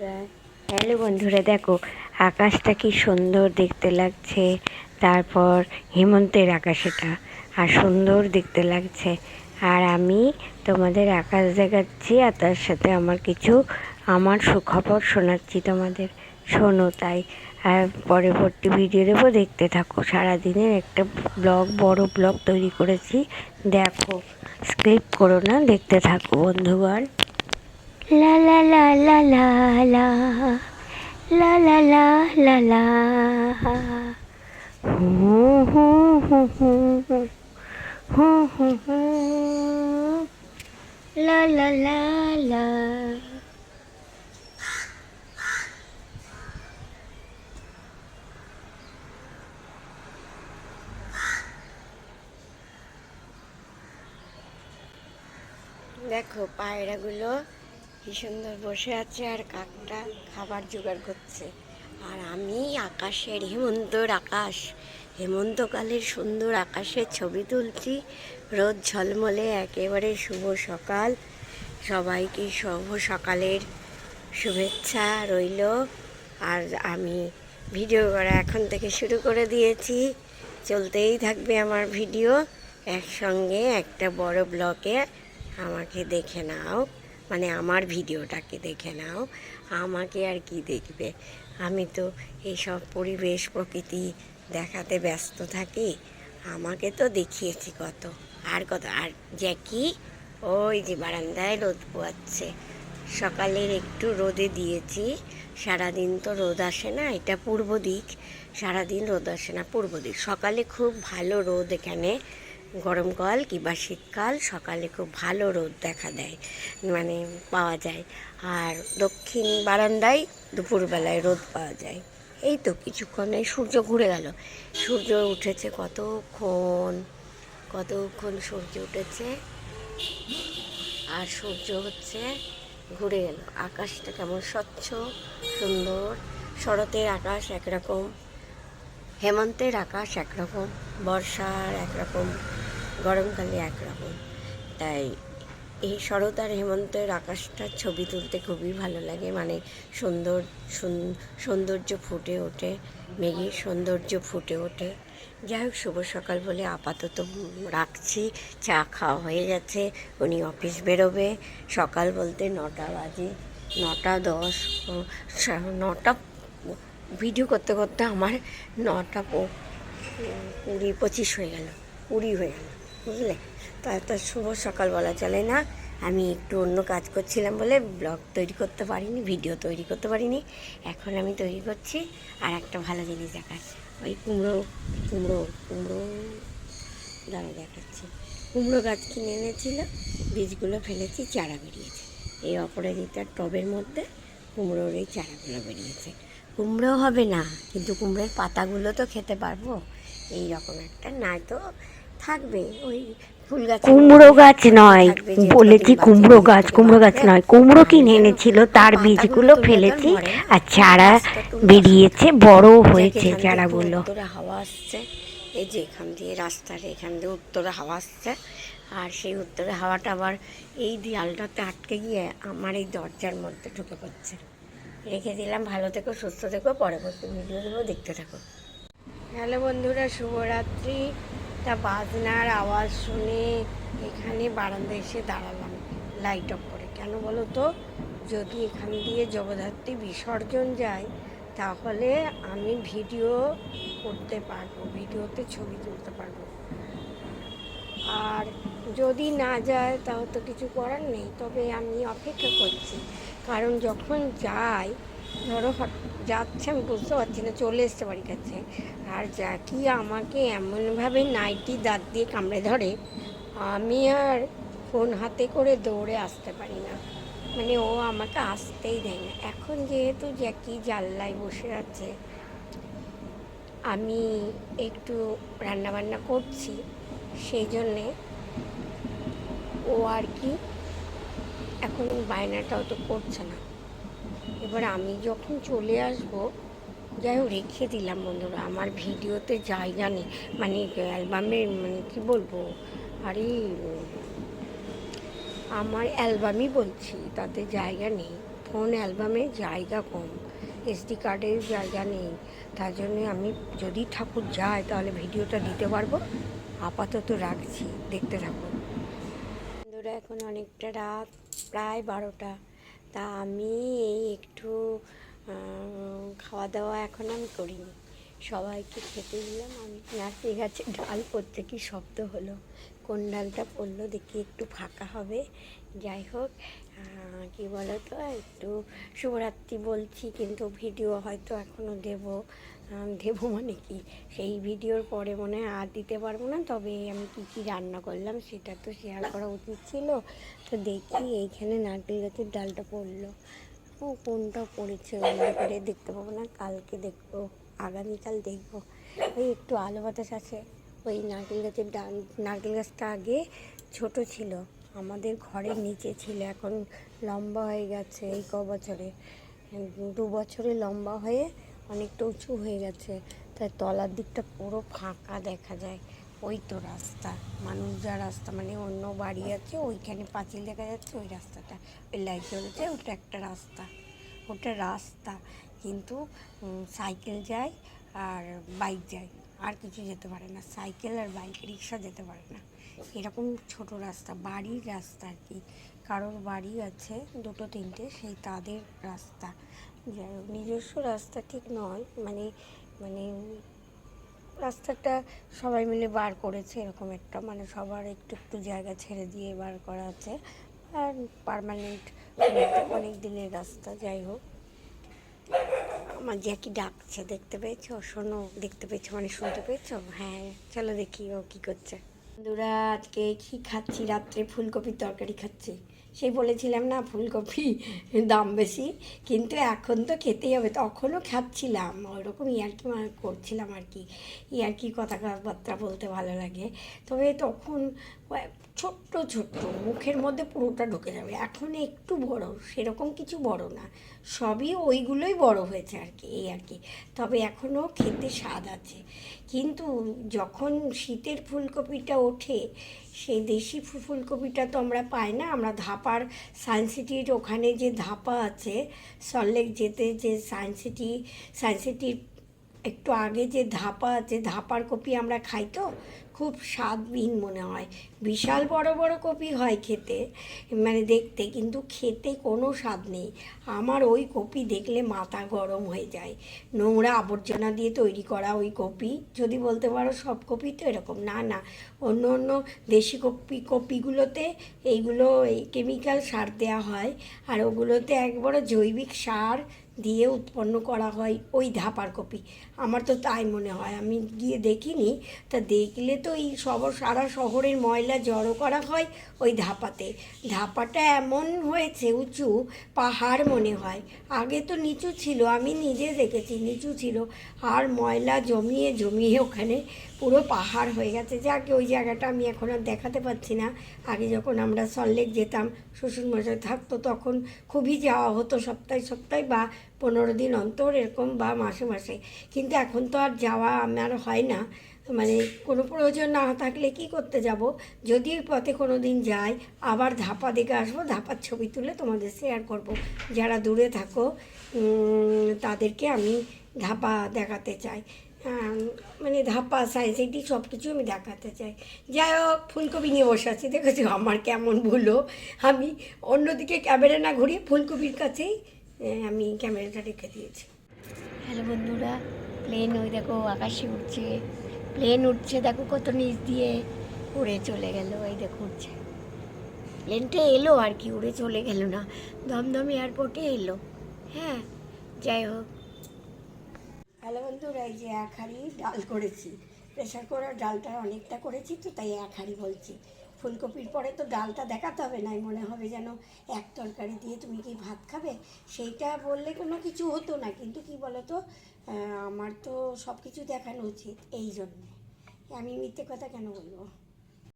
Hello বন্ধুরা, দেখো, আকাশটা কি সুন্দর দেখতে লাগছে। তারপর হেমন্তের আকাশ এটা আর সুন্দর দেখতে লাগছে। আর আমি তোমাদের আকাশ দেখাচ্ছি, আর তার সাথে আমার কিছু, আমার সুখবর শোনাচ্ছি তোমাদের। শোনো তাই, আর পরবর্তী ভিডিও দেবো, দেখতে থাকো। সারাদিনের একটা ব্লগ বড় ব্লগ তৈরি করেছি। দেখো স্ক্রিপ্ট করো না, দেখতে থাকো বন্ধুগণ। La la la la la la La la la la la হু হু হু হু হু হু হু La la la la দেখো পায়রাগুলো কি সুন্দর বসে আছে আর কাকটা খাবার জোগাড় করছে। আর আমি আকাশের হেমন্তর আকাশ, হেমন্তকালের সুন্দর আকাশের ছবি তুলছি। রোদ ঝলমলে একেবারে শুভ সকাল। সবাইকে শুভ সকালের শুভেচ্ছা রইল। আর আমি ভিডিও করা এখন থেকে শুরু করে দিয়েছি। চলতেই থাকবে আমার ভিডিও। একসঙ্গে একটা বড় ব্লকে আমাকে দেখে নাও। মানে আমার ভিডিওটাকে দেখে নাও, আমাকে আর কি দেখবে? আমি তো এইসব পরিবেশ প্রকৃতি দেখাতে ব্যস্ত থাকি, আমাকে তো দেখিয়েছি কত। আর কত, আর জ্যাকি, ওই যে বারান্দায় রোদ পোয়াচ্ছে। সকালের একটু রোদে দিয়েছি, সারাদিন তো রোদ আসে না, এটা পূর্ব দিক। সারাদিন রোদ আসে না, পূর্ব দিক। সকালে খুব ভালো রোদ এখানে। গরমকাল কিংবা শীতকাল সকালে খুব ভালো রোদ দেখা দেয় মানে পাওয়া যায়। আর দক্ষিণ বারান্দায় দুপুরবেলায় রোদ পাওয়া যায়। এই তো কিছুক্ষণে সূর্য ঘুরে গেল। সূর্য উঠেছে কতক্ষণ? কতক্ষণ সূর্য উঠেছে? আর সূর্য হচ্ছে ঘুরে গেল। আকাশটা কেমন স্বচ্ছ, সুন্দর। শরতের আকাশ একরকম, হেমন্তের আকাশ একরকম, বর্ষার একরকম। গরমকালে একরকম। তাই এই শরৎ আর হেমন্তের আকাশটার ছবি তুলতে খুবই ভালো লাগে। মানে সুন্দর, সুন- সৌন্দর্য ফুটে ওঠে মেঘের সৌন্দর্য ফুটে ওঠে। যাই হোক, শুভ সকাল বলে আপাতত রাখছি। চা খাওয়া হয়ে গেছে, উনি অফিস বেরোবে। সকাল বলতে নটা বাজে, নটা দশ নটা, ভিডিও করতে করতে আমার নটা কুড়ি, পঁচিশ হয়ে গেল, কুড়ি হয়ে গেল। বুঝলে? তা, তো শুভ সকাল বলা চলে না। আমি একটু অন্য কাজ করছিলাম বলে ব্লগ তৈরি করতে পারিনি, ভিডিও তৈরি করতে পারিনি। এখন আমি তৈরি করছি আর একটা ভালো জিনিস দেখার ওই কুমড়ো কুমড়ো কুমড়ো দাঁড়া দেখাচ্ছি। কুমড়ো গাছ কিনে এনেছিল, বীজগুলো ফেলেছি, চারা বেরিয়েছে। এই অপরাজিতার টবের মধ্যে কুমড়োর এই চারাগুলো বেরিয়েছে। কুমড়ো হবে না, কিন্তু কুমড়োর পাতাগুলো তো খেতে পারব। এই রকম একটা না তো থাকবে ওই ফুল গাছ কুমড়ো গাছ নয় বলেছি কুমড়ো গাছ। কুমড়ো গাছ নয় কুমড়ো কিনে আর এনেছিল তার বীজগুলো ফেলেছি আর চারা বেরিয়েছে বড় হয়েছে দিয়ে চারাগুলো। হাওয়া আসছে এই যে এখান দিয়ে রাস্তার এখান দিয়ে উত্তরে হাওয়া আসছে আর সেই উত্তরে হাওয়াটা আবার এই দেয়ালটাতে আটকে গিয়ে আমার এই দরজার মধ্যে ঢুকে পড়ছে। রেখে দিলাম ভালো থেকো সুস্থ থেকো পরবর্তী ভিডিও দেবো দেখতে থাকো। হ্যালো বন্ধুরা শুভরাত্রি। তা বাজনার আওয়াজ শুনে এখানে বারান্দায় এসে দাঁড়ালাম লাইট অফ করে। কেন বলো তো? যদি এখান দিয়ে জগদ্ধাত্রী বিসর্জন যায়, তাহলে আমি ভিডিও করতে পারব ভিডিওতে ছবি তুলতে পারব। আর যদি না যায়, তাও তো কিছু করার নেই। তবে আমি অপেক্ষা করছি। কারণ যখন যাই ধরো যাচ্ছে, আমি বুঝতে পারছি না, চলে এসছে বাড়ির কাছে। আর যা কি আমাকে এমনভাবে নাইটি দাঁত দিয়ে কামড়ে ধরে, আমি আর ফোন হাতে করে দৌড়ে আসতে পারি না। মানে ও আমাকে আসতেই দেয় না। এখন যেহেতু জ্যাকি জানলায় বসে আছে, আমি একটু রান্নাবান্না করছি, সেই জন্যে ও আর কি এখন বায়নাটাও তো করছে না। এবার আমি যখন চলে আসব, যাই হোক রেখে দিলাম বন্ধুরা, আমার ভিডিওতে জায়গা নেই। মানে অ্যালবামে মানে কী বলব, আরে, আমার অ্যালবামই বলছি, তাতে জায়গা নেই। ফোন অ্যালবামে জায়গা কম এসডি কার্ডের জায়গা নেই। তার জন্য আমি যদি ঠাকুর যায়, তাহলে ভিডিওটা দিতে পারব। আপাতত রাখছি, দেখতে থাকুন। বন্ধুরা, এখন অনেকটা রাত, প্রায় বারোটা। তা আমি এই একটু খাওয়া দাওয়া এখন আমি করিনি। সবাইকে খেতে দিলাম, আমি নাচে গাছে ডাল পড়তে কি শব্দ হলো। কোন ডালটা পড়ল দেখি একটু ফাঁকা হবে। যাই হোক কি বলো তো একটু শুভরাত্রি বলছি, কিন্তু ভিডিও হয়তো এখনও দেবো। দেবো মানে কি? সেই ভিডিওর পরে মনে আর দিতে পারব না, তবে আমি কি কি রান্না করলাম সেটা তো শেয়ার করা উচিত ছিল। তো দেখি এইখানে নারকেল গাছের ডালটা পড়ল। ও, কোনটা পড়েছে অন্য করে দেখতে পাবো না, কালকে দেখব, আগামীকাল দেখব। ওই একটু আলো বাতাস আছে, ওই নারকেল গাছের ডাল, নারকেল গাছটা আগে ছোট ছিল, আমাদের ঘরের নিচে ছিল, এখন লম্বা হয়ে গেছে এই ক বছরে। দু বছরে লম্বা হয়ে অনেকটা উঁচু হয়ে গেছে তাই তলার দিকটা পুরো ফাঁকা দেখা যায়। ওই তো রাস্তা। মানুষ যা রাস্তা মানে অন্য বাড়ি আছে, ওইখানে পাঁচিল দেখা যাচ্ছে, ওই রাস্তাটা। ওই লাইট জ্বলেছে ওটা একটা রাস্তা। ওটা রাস্তা। কিন্তু সাইকেল যায় আর বাইক যায়। আর কিছু যেতে পারে না। সাইকেল আর বাইক রিক্সা যেতে পারে না। এরকম ছোট রাস্তা, বাড়ির রাস্তা আর কি। কারোর বাড়ি আছে দুটো, তিনটে, সেই তাদের রাস্তা। যাই হোক, নিজস্ব রাস্তা ঠিক নয়। মানে মানে রাস্তাটা সবাই মিলে বার করেছে, এরকম একটা মানে সবার একটু একটু জায়গা ছেড়ে দিয়ে বার করা আছে। আর পারমানেন্ট অনেক দিনের রাস্তা, যাই হোক। আমার জ্যাকি ডাকছে, দেখতে পেয়েছ? শোনো, দেখতে পেয়েছ? মানে শুনতে পেয়েছ? হ্যাঁ চলো দেখি ও কী করছে। বন্ধুরা, আজকে কি খাচ্ছি? রাত্রে ফুলকপির তরকারি খাচ্ছি। সেই বলেছিলাম না, ফুলকপি দাম বেশি, কিন্তু এখন তো খেতেই হবে। তখনও খাচ্ছিলাম। ওরকম ইয়ার্কি করছিলাম আর কি। ইয়ার্কি কথাবার্তা বলতে ভালো লাগে। তবে তখন ছোট্ট ছোট্ট, মুখের মধ্যে পুরোটা ঢুকে যাবে। এখন একটু বড়, সেরকম কিছু বড় না। সবই ওইগুলোই বড় হয়েছে আর কি, এই আর কি। তবে এখনও খেতে স্বাদ আছে। কিন্তু যখন শীতের ফুলকপিটা ওঠে, সেই দেশি ফুলকপিটা তো আমরা পাই না। আমরা ধাপার সায়েন্স সিটির ওখানে যে ধাপা আছে, সল্টলেক যেতে যে সায়েন্স সিটি, সায়েন্স সিটির একটু আগে যে ধাপা আছে ধাপার কপি আমরা খাই তো, খুব স্বাদবিহীন মনে হয়। বিশাল বড় বড় কপি হয় খেতে মানে দেখতে, কিন্তু খেতে কোনো স্বাদ নেই। আমার ওই কপি দেখলে মাথা গরম হয়ে যায়। নোংরা আবর্জনা দিয়ে তৈরি করা ওই কপি, যদি বলতে পারো সব কপি তো এরকম। না না, অন্য অন্য দেশি কপি, কপিগুলোতে এইগুলো, এই কেমিক্যাল সার দেওয়া হয়, আর ওগুলোতে একবারে জৈবিক সার দিয়ে উৎপন্ন করা হয় ওই ধাপার কপি। আমার তো তাই মনে হয়। আমি গিয়ে দেখিনি। তা দেখলে তো এই সব, সারা শহরের ময়লা জড়ো করা হয় ওই ধাপাতে। ধাপাটা এমন হয়েছে, উঁচু পাহাড় মনে হয়। আগে তো নিচু ছিল, আমি নিজে দেখেছি নিচু ছিল। আর ময়লা জমিয়ে জমিয়ে ওখানে পুরো পাহাড় হয়ে গেছে। যাকে, ওই জায়গাটা আমি এখন আর দেখাতে পারছি না। আগে যখন আমরা সল্লেক যেতাম, শ্বশুরমশাই থাকতো, তখন খুবই যাওয়া হতো সপ্তাহে সপ্তাহে বা পনেরো দিন অন্তর এরকম বা মাসে মাসে। কিন্তু এখন তো আর যাওয়া আমার হয় না। মানে কোনো প্রয়োজন না থাকলে কি করতে যাব? যদি ওই পথে কোনো দিন যাই, আবার ধাপা দেখে আসব, ধাপার ছবি তুলে তোমাদের শেয়ার করব। যারা দূরে থাকো তাদেরকে আমি ধাপা দেখাতে চাই। মানে ধাপা সাইজ এটি সব কিছু আমি দেখাতে চাই। যাই হোক, ফুলকপি নিয়ে বসে আছি। দেখেছ আমার কেমন ভুলো আমি অন্যদিকে ক্যামেরা না ঘুরিয়ে ফুলকপির কাছেই আমি ক্যামেরাটা রেখে দিয়েছি। হ্যালো বন্ধুরা প্লেন ওই দেখো আকাশে উঠছে প্লেন উঠছে দেখো কত নিচ দিয়ে উড়ে চলে গেল ওই দেখো উঠছে প্লেনটা এলো আর কি উড়ে চলে গেল না দমদম এয়ারপোর্টে এলো। হ্যাঁ যাই হোক। হ্যালো বন্ধুরা এই যে এক হাঁড়ি ডাল করেছি। প্রেশার করা ডালটা অনেকটা করেছি তো তাই এক হাঁড়ি বলছি। ফুলকপির পরে তো ডালটা দেখাতে হবে না মনে হবে যেন এক তরকারি দিয়ে তুমি কি ভাত খাবে? সেইটা বললে কোনো কিছু হতো না, কিন্তু কি বলো তো আমার তো সব কিছু দেখানো উচিত এই জন্যে। আমি মিথ্যে কথা কেন বলব?